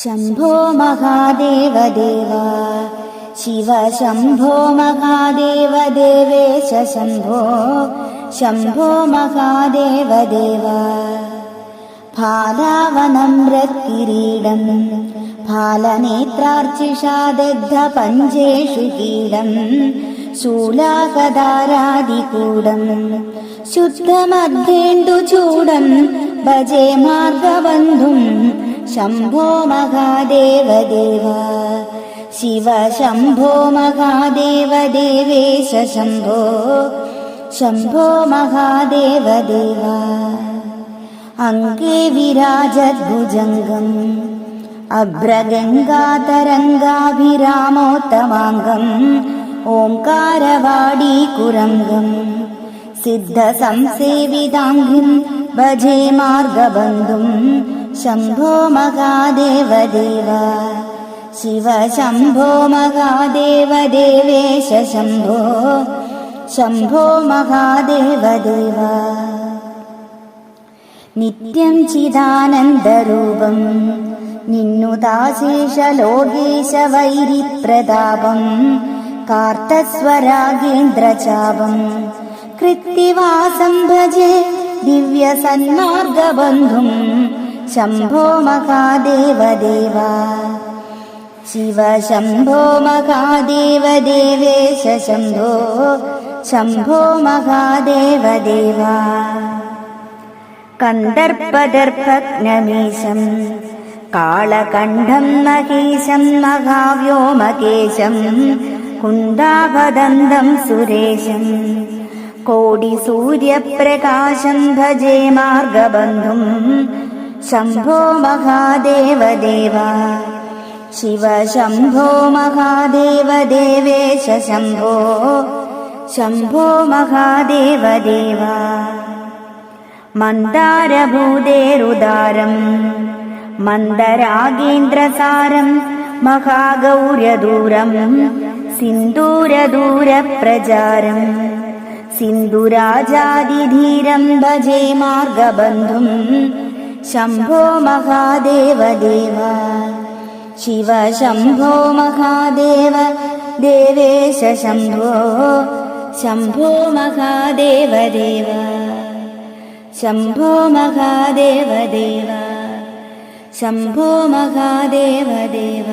शम्भो महादेव देव शिव शम्भो महादेव देवेश शम्भो। शम्भो महादेव देव फालावनम्रत्किरीडम् फालनेत्रार्चिषा दग्धपञ्जेषु कीडम् शूलाकदारादिकूडम् शुद्धमध्येन्दुचूडम् भजे मार्गबन्धुम् शम्भो महादेव देव शिव शम्भो महादेव देवेश शम्भो। शम्भो महादेव देव अङ्गे विराजद्भुजङ्गम्। अभ्रगङ्गातरङ्गाभिरामोत्तमाङ्गम्। ओङ्कारवाडीकुरङ्गम्। सिद्धसंसेविताङ्घ्रिम् भजे मार्गबन्धुम् शम्भो महादेव देव शिव शम्भो महादेव देवेश शम्भो शम्भो महादेव देव नित्यं चिदानन्दरूपम् निन्नुदाशेषलोकेशवैरिप्रतापम् कार्तस्वरागेन्द्रचापम् कृत्तिवासं भजे दिव्यसन्मार्गबन्धुम् शम्भो महादेव देव शिव शम्भो महादेव देवेश शम्भो शम्भो महादेव देव कन्दर्पदर्पज्ञमीशम् कालकण्ठम् महेशम् महाव्योमकेशम् कुन्दाभदन्तम् सुरेशम् कोटिसूर्यप्रकाशम् भजे मार्गबन्धुम् शम्भो महादेव देव शिव शम्भो महादेव देवेश शम्भो शम्भो महादेव देव मन्दारभूतेरुदारम् मन्दरागेन्द्रसारम् महागौर्यदूरम् सिन्दूरदूरप्रचारम् सिन्धुराजादिधीरम् भजे मार्गबन्धुम् शम्भो महादेव देव शिव शम्भो महादेव देवेश शम्भो शम्भो महादेव देव शम्भो महादेव देव शम्भो महादेव देव